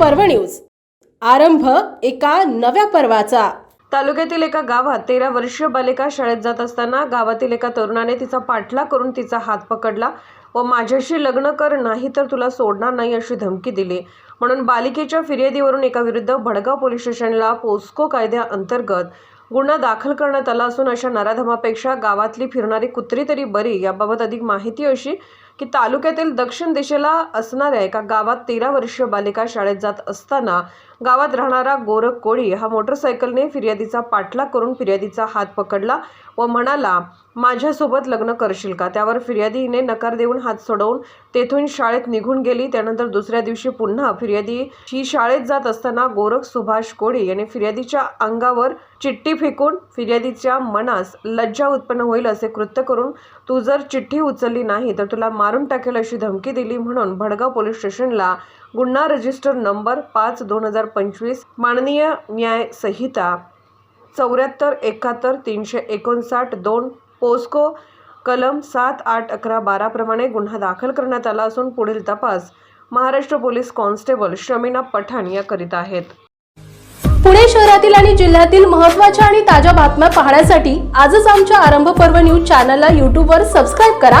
पर्व न्यूज. आरंभ एका नव्या पर्वाचा. तालुक्यातील एका गावात तेरा वर्षीय बालिका शाळेत जात असताना गावातील एका तरुणाने तिचा पाठला करून तिचा हात पकडला व माझ्याशी लग्न कर नाही तर तुला सोडणार नाही अशी धमकी दिली. म्हणून बालिकेच्या फिर्यादीवरून एका विरुद्ध भडगाव पोलीस स्टेशनला पोस्को कायद्याअंतर्गत गुन्हा दाखल करण्यात आला असून अशा नराधमापेक्षा गावातली फिरणारी कुत्री तरी बरी याबाबत अधिक माहिती अशी की तालुक्यातील दक्षिण दिशेला असणाऱ्या एका गावात तेरा वर्षीय बालिका शाळेत जात असताना गावात राहणारा गोरख कोळी हा मोटरसायकलने फिर्यादीचा पाठलाग करून फिर्यादीचा हात पकडला व म्हणाला माझ्यासोबत लग्न करशील का त्यावर फिर्यादीने नकार देऊन हात सोडवून तेथून शाळेत निघून गेली. त्यानंतर दुसऱ्या दिवशी पुन्हा फिर्यादी ही शाळेत जात असताना गोरख सुभाष कोळी याने फिर्यादीच्या अंगावर चिठ्ठी फेकून फिर्यादीच्या मनास लज्जा उत्पन्न होईल असे कृत्य करून तू जर चिठ्ठी उचलली नाही तर तुला मारून टाकेल अशी धमकी दिली म्हणून भडगाव पोलीस स्टेशनला गुन्हा रजिस्टर नंबर पाच दोन हजार पंचवीस माननीय न्याय संहिता चौऱ्याहत्तर एकाहत्तर तीनशे एकोणसाठ दोन पोस्को कलम सात आठ अकरा बाराप्रमाणे गुन्हा दाखल करण्यात आला असून पुढील तपास महाराष्ट्र पोलीस कॉन्स्टेबल शमीना पठाण या करीत आहेत. पुणे शहरातील आणि जिल्ह्यातील महत्त्वाच्या आणि ताज्या बातम्या पाहण्यासाठी आजच आमच्या आरंभ पर्व न्यूज चॅनलला यूट्यूबवर सबस्क्राईब करा